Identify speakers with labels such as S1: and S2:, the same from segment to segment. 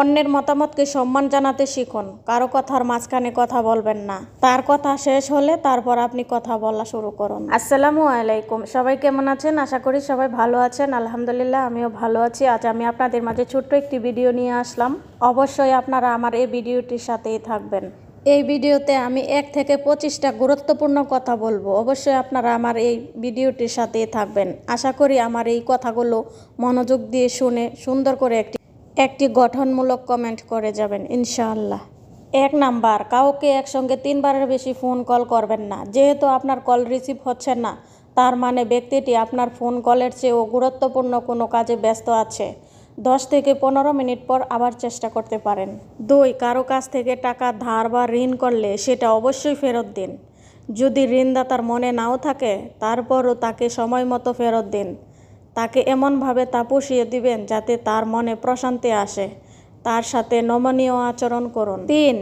S1: অন্যের মতামতকে সম্মান জানাতে শিখুন। কারও কথার মাঝখানে কথা বলবেন না। তার কথা শেষ হলে তারপর আপনি কথা বলা শুরু করুন। আসসালামু আলাইকুম। সবাই কেমন আছেন? আশা করি সবাই ভালো আছেন। আলহামদুলিল্লাহ আমিও ভালো আছি। আজ আমি আপনাদের মাঝে ছোট্ট একটি ভিডিও নিয়ে আসলাম। অবশ্যই আপনারা আমার এই ভিডিওটির সাথেই থাকবেন। এই ভিডিওতে আমি এক থেকে পঁচিশটা গুরুত্বপূর্ণ কথা বলব। অবশ্যই আপনারা আমার এই ভিডিওটির সাথে থাকবেন। আশা করি আমার এই কথাগুলো মনোযোগ দিয়ে শুনে সুন্দর করে একটি একটি গঠনমূলক কমেন্ট করে যাবেন, ইনশাআল্লাহ। এক নাম্বার, কাউকে একসঙ্গে তিনবারের বেশি ফোন কল করবেন না। যেহেতু আপনার কল রিসিভ হচ্ছে না, তার মানে ব্যক্তিটি আপনার ফোন কলের চেয়েও গুরুত্বপূর্ণ কোনো কাজে ব্যস্ত আছে। দশ থেকে পনেরো মিনিট পর আবার চেষ্টা করতে পারেন। দুই, কারও কাছ থেকে টাকা ধার বা ঋণ করলে সেটা অবশ্যই ফেরত দিন। যদি ঋণদাতার মনে নাও থাকে, তারপরও তাকে সময় মতো ফেরত দিন। তাকে এমনভাবে তা পুষিয়ে দিবেন যাতে তার মনে প্রশান্তি আসে। তার সাথে নমনীয় আচরণ করুন। তিন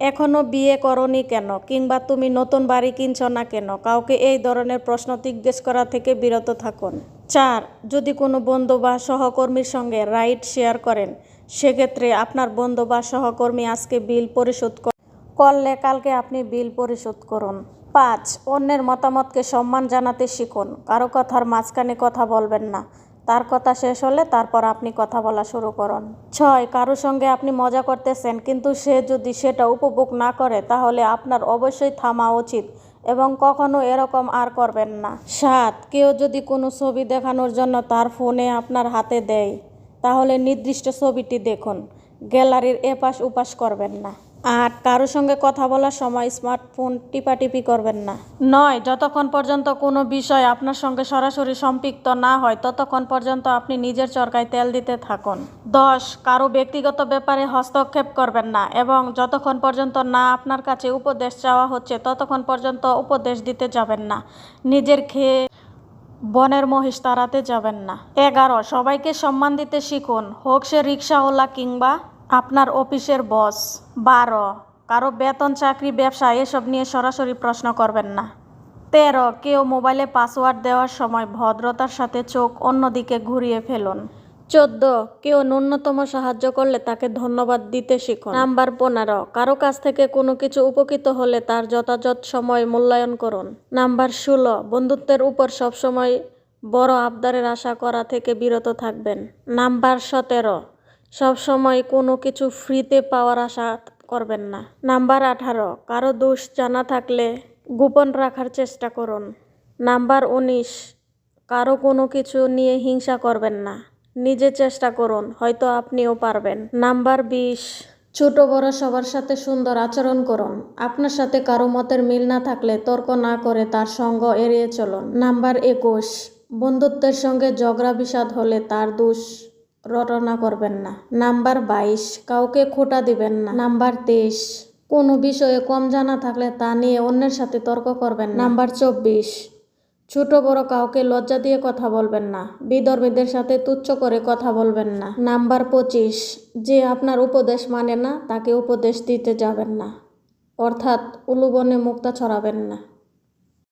S1: এখনও বিয়ে করনি কেন? কিংবা তুমি নতুন বাড়ি কিনছ না কেন? কাউকে এই ধরনের প্রশ্ন জিজ্ঞেস করা থেকে বিরত থাকুন। চার, যদি কোনো বন্ধু বা সহকর্মীর সঙ্গে রাইড শেয়ার করেন, সেক্ষেত্রে আপনার বন্ধু বা সহকর্মী আজকে বিল পরিশোধ কর- করলে কালকে আপনি বিল পরিশোধ করুন। পাঁচ, অন্যের মতামতকে সম্মান জানাতে শিখুন। কারও কথার মাঝখানে কথা বলবেন না। তার কথা শেষ হলে তারপর আপনি কথা বলা শুরু করুন। ছয়, কারও সঙ্গে আপনি মজা করতেছেন, কিন্তু সে যদি সেটা উপভোগ না করে, তাহলে আপনার অবশ্যই থামা উচিত এবং কখনো এরকম আর করবেন না। সাত, কেউ যদি কোনো ছবি দেখানোর জন্য তার ফোনে আপনার হাতে দেয়, তাহলে নির্দিষ্ট ছবিটি দেখুন। গ্যালারির এপাশ উপাস করবেন না। আট কারোর সঙ্গে কথা বলার সময় স্মার্টফোন টিপাটিপি করবেন না। নয়, যতক্ষণ পর্যন্ত কোনো বিষয় আপনার সঙ্গে সরাসরি সম্পৃক্ত না হয়, ততক্ষণ পর্যন্ত আপনি নিজের চরকায় তেল দিতে থাকুন। দশ, কারও ব্যক্তিগত ব্যাপারে হস্তক্ষেপ করবেন না এবং যতক্ষণ পর্যন্ত না আপনার কাছে উপদেশ চাওয়া হচ্ছে, ততক্ষণ পর্যন্ত উপদেশ দিতে যাবেন না। নিজের খেয়ে বনের মহিষ তাড়াতে যাবেন না। এগারো, সবাইকে সম্মান দিতে শিখুন। হোক সে রিক্সাওয়ালা কিংবা আপনার অফিসের বস, বারো। কারও বেতন, চাকরি, ব্যবসা, এসব নিয়ে সরাসরি প্রশ্ন করবেন না। তেরো, কেউ মোবাইলে পাসওয়ার্ড দেওয়ার সময় ভদ্রতার সাথে চোখ অন্যদিকে ঘুরিয়ে ফেলুন। চোদ্দ, কেউ ন্যূনতম সাহায্য করলে তাকে ধন্যবাদ দিতে শিখুন। নাম্বার পনেরো, কারও কাছ থেকে কোনো কিছু উপকৃত হলে তার যথাযথ সময় মূল্যায়ন করুন। নাম্বার ষোলো, বন্ধুত্বের উপর সবসময় বড় আবদারের আশা করা থেকে বিরত থাকবেন। নাম্বার সতেরো সবসময় কোনো কিছু ফ্রিতে পাওয়ার আশা করবেন না। নাম্বার আঠারো, কারও দোষ জানা থাকলে গোপন রাখার চেষ্টা করুন। নাম্বার উনিশ, কারও কোনো কিছু নিয়ে হিংসা করবেন না। নিজে চেষ্টা করুন, হয়তো আপনিও পারবেন। নাম্বার বিশ, ছোট বড় সবার সাথে সুন্দর আচরণ করুন। আপনার সাথে কারও মতের মিল না থাকলে তর্ক না করে তার সঙ্গ এড়িয়ে চলুন। নাম্বার একুশ, বন্ধুত্বের সঙ্গে ঝগড়া বিষাদ হলে তার দোষ রটনা করবেন না। নাম্বার বাইশ, কাউকে খোটা দিবেন না। নাম্বার তেইশ, কোনো বিষয়ে কম জানা থাকলে তা নিয়ে অন্যের সাথে তর্ক করবেন নাম্বার চব্বিশ, ছোট বড় কাউকে লজ্জা দিয়ে কথা বলবেন না। বিধর্মীদের সাথে তুচ্ছ করে কথা বলবেন না। নাম্বার পঁচিশ, যে আপনার উপদেশ মানে না, তাকে উপদেশ দিতে যাবেন না। অর্থাৎ উলুবনে মুক্তা ছড়াবেন না।